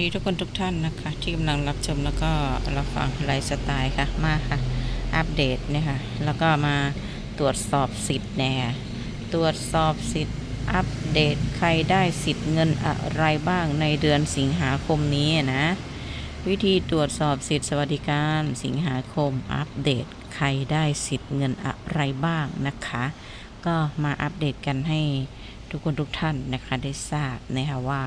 ดีทุกคนทุกท่านนะคะ ที่กำลังรับชมแล้วก็รับฟังไลฟ์สไตล์ค่ะมาค่ะ อัปเดตเนี่ยค่ะ แล้วก็มาตรวจสอบสิทธิ์เนี่ยค่ะตรวจสอบสิทธิ์อัปเดตใครได้สิทธิ์เงินอะไรบ้างในเดือนสิงหาคมนี้นะ วิธีตรวจสอบสิทธิ์สวัสดิการสิงหาคมอัปเดตใครได้สิทธิ์เงินอะไรบ้างนะคะ ก็มาอัปเดตกันให้ทุกคนทุกท่านนะคะได้ทราบนะคะว่า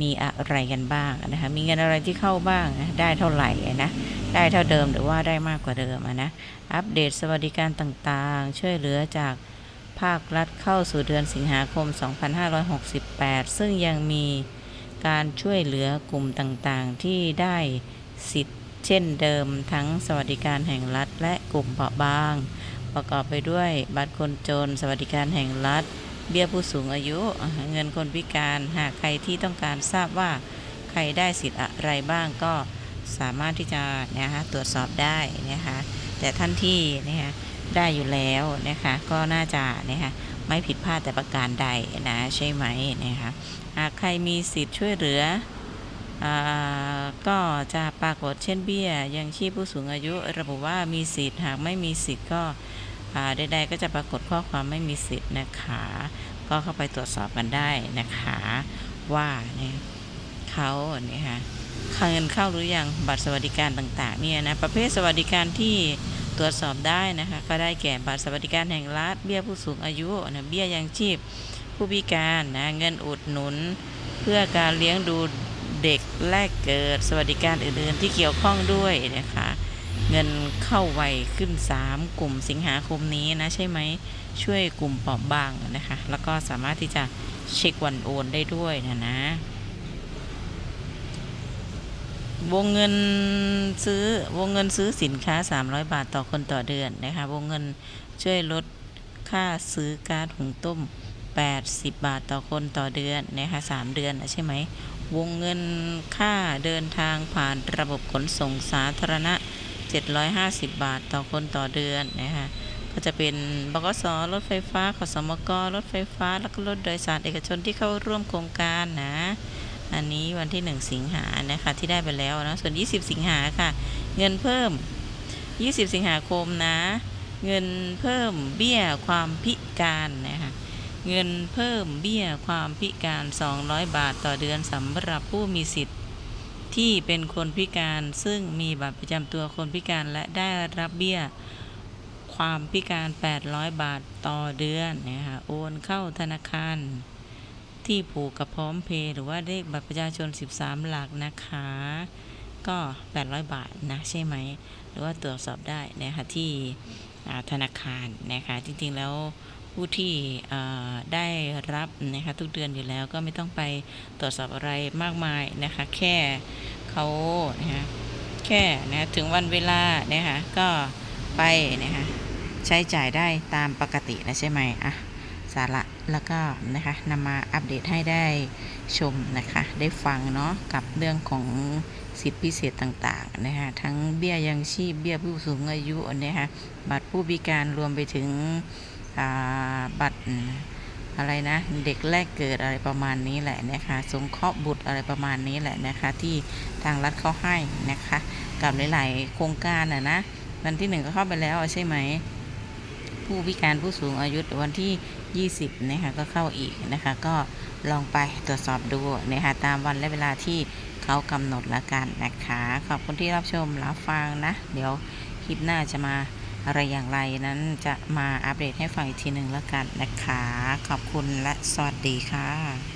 มีอะไรกันบ้างนะคะมีเงินอะไรที่เข้าบ้างนะได้เท่าไหร่นะได้เท่าเดิมหรือว่าได้มากกว่าเดิมนะอัปเดตสวัสดิการต่างๆ ช่วยเหลือจากภาครัฐเข้าสู่เดือนสิงหาคม 2568 ซึ่งยังมีการช่วยเหลือกลุ่มต่างๆ ที่ได้สิทธิ์เช่นเดิมทั้งสวัสดิการแห่งรัฐและกลุ่มเปราะบาง ประกอบไปด้วยบัตรคนจน สวัสดิการแห่งรัฐ เบี้ยผู้สูงอายุ เงินคนพิการหากใครที่ต้องการทราบว่าใครได้สิทธิ์อะไรบ้างก็สามารถที่จะนะคะตรวจสอบได้นะคะแต่ท่านที่นะคะได้อยู่แล้วนะคะก็น่าจะนะคะไม่ผิดพลาดแต่ประการใดนะใช่ไหมนะคะหากใครมีสิทธิ์ช่วยเหลืออาก็จะปรากฏเช่นเบี้ยยังชีพผู้สูงอายุ ระบุว่ามีสิทธิ์หากไม่มีสิทธิ์ก็ ใดๆก็จะปรากฏข้อความไม่มีสิทธิ์นะคะ ก็เข้าไปตรวจสอบกันได้นะคะ ว่าเนี่ยเขาเนี่ยค่ะเงินเข้าหรือยังบัตรสวัสดิการต่างๆเนี่ยนะประเภทสวัสดิการที่ตรวจสอบได้นะคะก็ได้แก่บัตรสวัสดิการแห่งรัฐเบี้ยผู้สูงอายุนะเบี้ยยังชีพผู้พิการนะเงินอุดหนุน เพื่อการเลี้ยงดูเด็กแรกเกิดสวัสดิการอื่นๆที่เกี่ยวข้องด้วยนะคะ เงินเข้าไวขึ้น 3 กลุ่มสิงหาคมนี้นะใช่ไหมช่วยกลุ่มเปราะบางนะคะ แล้วก็สามารถที่จะเช็ควันโอนได้ด้วยนะนะ วงเงินซื้อวงเงินซื้อสินค้า 300 บาทต่อคนต่อเดือนนะคะ วงเงินช่วยลดค่าซื้อก๊าซหุงต้ม 80 บาทต่อคนต่อเดือนนะคะ3เดือนนะใช่ไหมวงเงินค่าเดินทางผ่านระบบขนส่งสาธารณะ 750 บาทต่อคนต่อเดือนนะคะก็จะเป็นบกสรถไฟฟ้าขสมกรถไฟฟ้า แล้วก็รถโดยสารเอกชนที่เข้าร่วมโครงการนะ อันนี้วันที่ 1 สิงหานะคะที่ได้ไปแล้วนะ ส่วน 20 สิงหาค่ะ เงินเพิ่ม 20 สิงหาคมนะ เงินเพิ่มเบี้ยความพิการนะคะเงินเพิ่มเบี้ยความพิการ 200 บาทต่อเดือนสำหรับผู้มีสิทธิ์ ที่เป็นคนพิการซึ่งมีบัตรประจำตัวคนพิการและได้รับเบี้ยความพิการ 800 บาทต่อเดือนนะคะโอนเข้าธนาคาร ที่ผูกกับพร้อมเพย์หรือว่าเลขบัตรประชาชน 13 หลักนะคะ ก็ 800 บาทนะใช่ไหม หรือว่าตรวจสอบได้นะคะที่ธนาคารนะคะจริงๆแล้ว ผู้ที่ได้รับนะคะทุกเดือนอยู่แล้วก็ไม่ต้องไปตรวจสอบอะไรมากมายนะคะแค่เขานะคะแค่นะถึงวันเวลานะคะก็ไปนะคะใช้จ่ายได้ตามปกตินะใช่ไหมอะสาระแล้วก็นะคะนำมาอัปเดตให้ได้ชมนะคะ ได้ฟังเนาะกับเรื่องของสิทธิพิเศษต่างๆนะคะทั้งเบี้ยยังชีพเบี้ยผู้สูงอายุนะคะบัตรผู้พิการรวมไปถึง บัตรอะไรนะเด็กแรกเกิดอะไรประมาณนี้แหละนะคะสงเคราะห์บุตรอะไรประมาณนี้แหละนะคะที่ทางรัฐเขาให้นะคะกับหลาย ๆ โครงการอะนะวันที่หนึ่งก็เข้าไปแล้วใช่ไหมผู้พิการผู้สูงอายุวันที่ 20 นะคะก็เข้าอีกนะคะ ก็ลองไปตรวจสอบดูนะคะตามวันและเวลาที่เขากำหนดละกันนะคะ ขอบคุณที่รับชมรับฟังนะ เดี๋ยวคลิปหน้าจะมา อะไรอย่างไรนั้นจะมาอัปเดตให้ฟังอีกทีหนึ่งแล้วกันนะคะ ขอบคุณและสวัสดีค่ะ